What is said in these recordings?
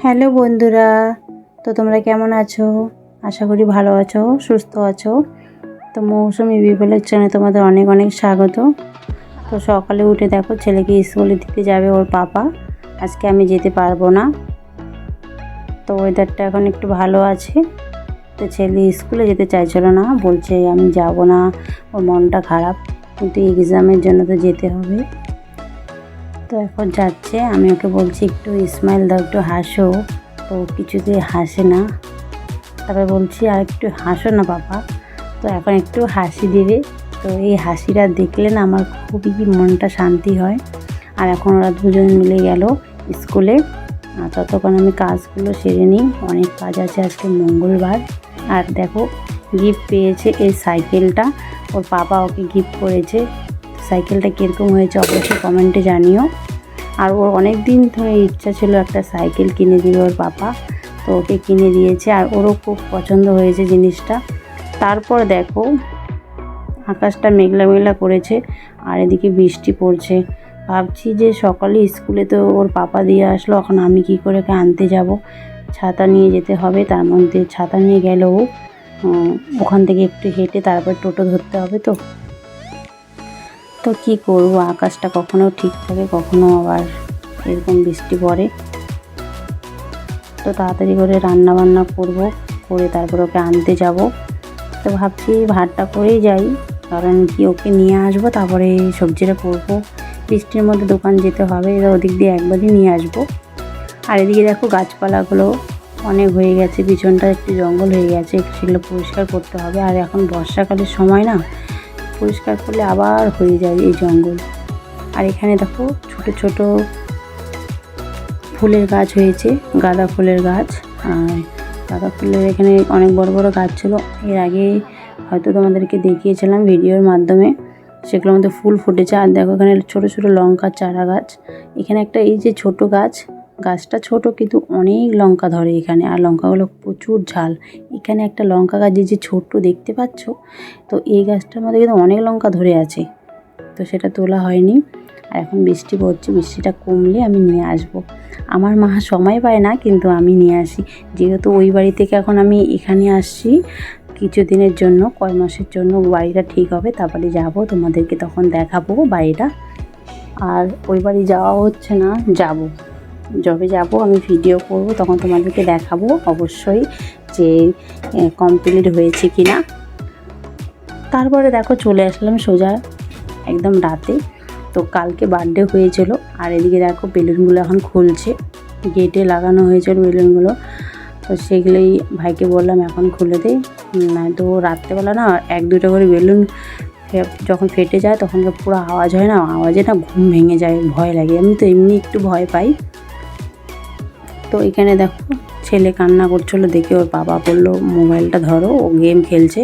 Hello বন্ধুরা, তো তোমরা কেমন আছো? আশা করি ভালো আছো, সুস্থ আছো। তো মৌসুমি বিপলের চ্যানেলে তোমাদের অনেক অনেক স্বাগত। তো সকালে উঠে দেখো, ছেলেকে স্কুলে দিতে যাবে ওর পাপা। আজকে আমি যেতে পারব না। তো ওয়েদারটা এখন একটু ভালো আছে। তো ছেলে স্কুলে যেতে চাইছিল না, বলছে আমি যাব না, ওর মনটা খারাপ। কিন্তু এক্সামের জন্য তো যেতে হবে। তো এখন যাচ্ছে। আমি ওকে বলছি, একটু স্মাইল দাও, একটু হাসো। তো কিছুতেই হাসে না। তারপরে বলছি, আর একটু হাসো না বাবা। তো এখন একটু হাসি দেবে। তো এই হাসিটা দেখলে না আমার খুবই মনটা শান্তি হয়। আর এখন ওরা দুজন মিলে গেল স্কুলে আর ততক্ষণ আমি কাজগুলো সেরে নিই। অনেক কাজ আছে আজকে মঙ্গলবার। আর দেখো গিফট পেয়েছে এই সাইকেলটা ওর বাবা ওকে গিফট করেছে। সাইকেলটা কীরকম হয়েছে অবশ্যই কমেন্টে জানিও। আর ওর অনেক দিন ধরে ইচ্ছা ছিল একটা সাইকেল কিনে দিবে ওর পাপা তো ওকে কিনে দিয়েছে আর ওরও খুব পছন্দ হয়েছে জিনিসটা। তারপর দেখো, আকাশটা মেঘলা মেঘলা করেছে আর এদিকে বৃষ্টি পড়ছে। ভাবছি যে সকালে স্কুলে তো ওর পাপা দিয়ে আসলো, এখন আমি কি করে আনতে যাব? ছাতা নিয়ে যেতে হবে, তার মধ্যে ছাতা নিয়ে গেলেও ওখান থেকে একটু হেঁটে তারপর টোটো ধরতে হবে তো। তো কি করব? আকাশটা কখনো ঠিক থাকে, কখনো আবার এরকম বৃষ্টি পড়ে। তো তাড়াতাড়ি করে রান্না বান্না করব, করে তারপর ওকে আনতে যাব। তো ভাবছি ভাতটা করেই যাই, কারণ কি ওকে নিয়ে আসব, তারপরে সবজিটা করব। বৃষ্টির মধ্যে দোকান যেতে হবে, এবার ওদিক দিয়ে একবারই নিয়ে আসব। আর এদিকে দেখো গাছপালাগুলো অনেক হয়ে গেছে, পিছনটা একটু জঙ্গল হয়ে গেছে, সেগুলো পরিষ্কার করতে হবে। আর এখন বর্ষাকালের সময় না পরিষ্কার করলে আবার হয়ে যায় এই জঙ্গল। আর এখানে দেখো ছোট ছোট ফুলের গাছ হয়েছে, গাঁদা ফুলের গাছ। আর গাঁদা ফুলের এখানে অনেক বড় বড় গাছ ছিল। এর আগে হয়তো তোমাদেরকে দেখিয়েছিলাম ভিডিওর মাধ্যমে। সেগুলোর মধ্যে ফুল ফুটেছে। আর দেখো এখানে ছোট ছোট লঙ্কার চারা গাছ। এখানে একটা এই যে ছোট গাছ গাছটা ছোট কিন্তু অনেক লঙ্কা ধরে এখানে, আর লঙ্কাগুলো প্রচুর ঝাল। এখানে একটা লঙ্কা গাছ যে ছোট্ট দেখতে পাচ্ছ, তো এই গাছটার মধ্যে কিন্তু অনেক লঙ্কা ধরে আছে। তো সেটা তোলা হয়নি। আর এখন বৃষ্টি পড়ছে, বৃষ্টিটা কমলে আমি নিয়ে আসব। আমার মা সময় পায় না, কিন্তু আমি নিয়ে আসি। যেহেতু ওই বাড়ি থেকে এখন আমি এখানে আসছি কিছুদিনের জন্য, কয় মাসের জন্য বাড়িটা ঠিক হবে, তারপরে যাব, তোমাদেরকে তখন দেখাবো বাড়িটা। আর ওই বাড়ি যাওয়া হচ্ছে না, যাব। যবে যাব, আমি ভিডিও করব, তখন তোমাদেরকে দেখাবো অবশ্যই যে কমপ্লিট হয়েছে কি না তারপরে দেখো চলে আসলাম সোজা একদম রাতে। তো কালকে বার্থডে হয়েছিল, আর এদিকে দেখো বেলুনগুলো এখন খুলছে। গেটে লাগানো হয়েছিল বেলুনগুলো তো সেগুলোই ভাইকে বললাম এখন খুলে দে। তো রাত্রেবেলা না এক দুটো করে বেলুন যখন ফেটে যায় তখন পুরো আওয়াজ হয় না, আওয়াজে না ঘুম ভেঙে যায়, ভয় লাগে। আমি তো এমনি একটু ভয় পাই। তো এখানে দেখো, ছেলে কান্না করছিল, দেখে ওর বাবা বলল, মোবাইলটা ধরো, ও গেম খেলছে।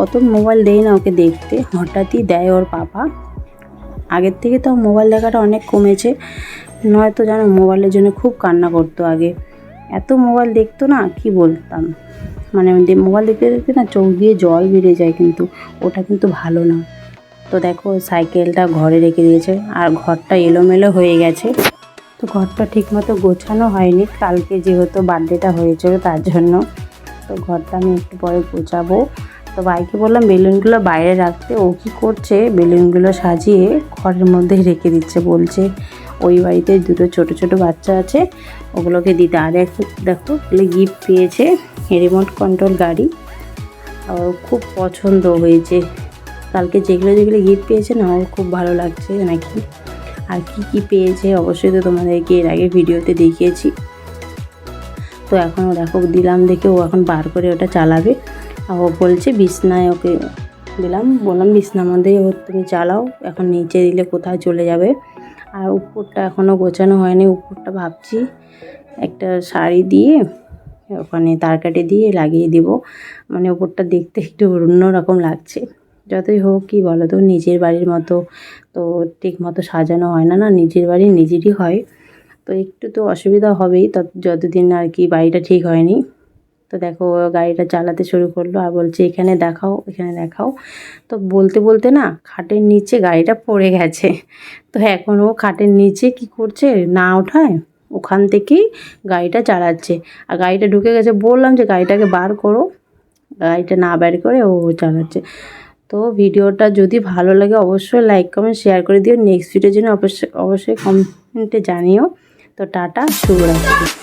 অত মোবাইল দেয় না ওকে দেখতে, হঠাৎই দেয় ওর পাপা। আগের থেকে তো মোবাইল দেখাটা অনেক কমেছে, নয়তো জানো মোবাইলের জন্য খুব কান্না করতো আগে। এত মোবাইল দেখতো না, কি বলতাম? মানে মোবাইল দেখতে দেখতে না চোখ দিয়ে জল বেরিয়ে যায় কিন্তু, ওটা কিন্তু ভালো না। তো দেখো, সাইকেলটা ঘরে রেখে দিয়েছে, আর ঘরটা এলোমেলো হয়ে গেছে। তো ঘরটা ঠিকমতো গোছানো হয়নি। কালকে যেহেতু বার্থডেটা হয়েছিল, তার জন্য। তো ঘরটা আমি একটু পরে গোছাবো। তো ভাইকে বললাম, বেলুনগুলো বাইরে রাখতে। ও কি করছে? বেলুনগুলো সাজিয়ে ঘরের মধ্যে রেখে দিচ্ছে, বলছে, ওই বাড়িতে দুটো ছোট ছোট বাচ্চা আছে। ওগুলোকে দিতে। আর দেখো দেখো গিফট পেয়েছে রিমোট কন্ট্রোল গাড়ি। আর খুব পছন্দ হয়েছে। কালকে যেগুলো যেগুলো গিফট পেয়েছে না, ওর খুব ভালো লাগছে, নাকি? আর কি কি পেয়েছে অবশ্যই তো তোমাদেরকে এর আগে ভিডিওতে দেখিয়েছি। তো এখন ও দেখো, দিলাম দেখে ও এখন বার করে ওটা চালাবে। আর ও বলছে বিছনায় ওকে দিলাম। বললাম, বিছনার মধ্যেই ও তুমি চালাও, এখন নিচে দিলে কোথায় চলে যাবে? আর উপরটা এখনও গোছানো হয়নি, উপরটা ভাবছি একটা শাড়ি দিয়ে, ওখানে তার কাটে দিয়ে লাগিয়ে দিব। মানে উপরটা দেখতে একটু অন্যরকম লাগছে। যতই হোক, কি বলো তো নিজের বাড়ির মতো তো ঠিক মতো সাজানো হয় না না, নিজের বাড়ি নিজেরই হয়। তো একটু তো অসুবিধা হবেই তত যতদিন আর কি বাড়িটা ঠিক হয়নি। তো দেখো গাড়িটা চালাতে শুরু করল আর বলছে, এখানে দেখাও এখানে দেখাও। তো বলতে বলতে না, খাটের নিচে গাড়িটা পড়ে গেছে। তো এখন ও খাটের নিচে কি করছে, না ওঠায় ওখান থেকেই গাড়িটা চালাচ্ছে। আর গাড়িটা ঢুকে গেছে, বললাম যে, গাড়িটাকে বার করো। গাড়িটা না বের করে ও চালাচ্ছে। তো ভিডিওটা যদি ভালো লাগে অবশ্যই লাইক কমেন্ট শেয়ার করে দিও। নেক্সট ভিডিওর জন্য অবশ্যই অবশ্যই কমেন্টে জানিও। তো টাটা, শুভরাত্রি।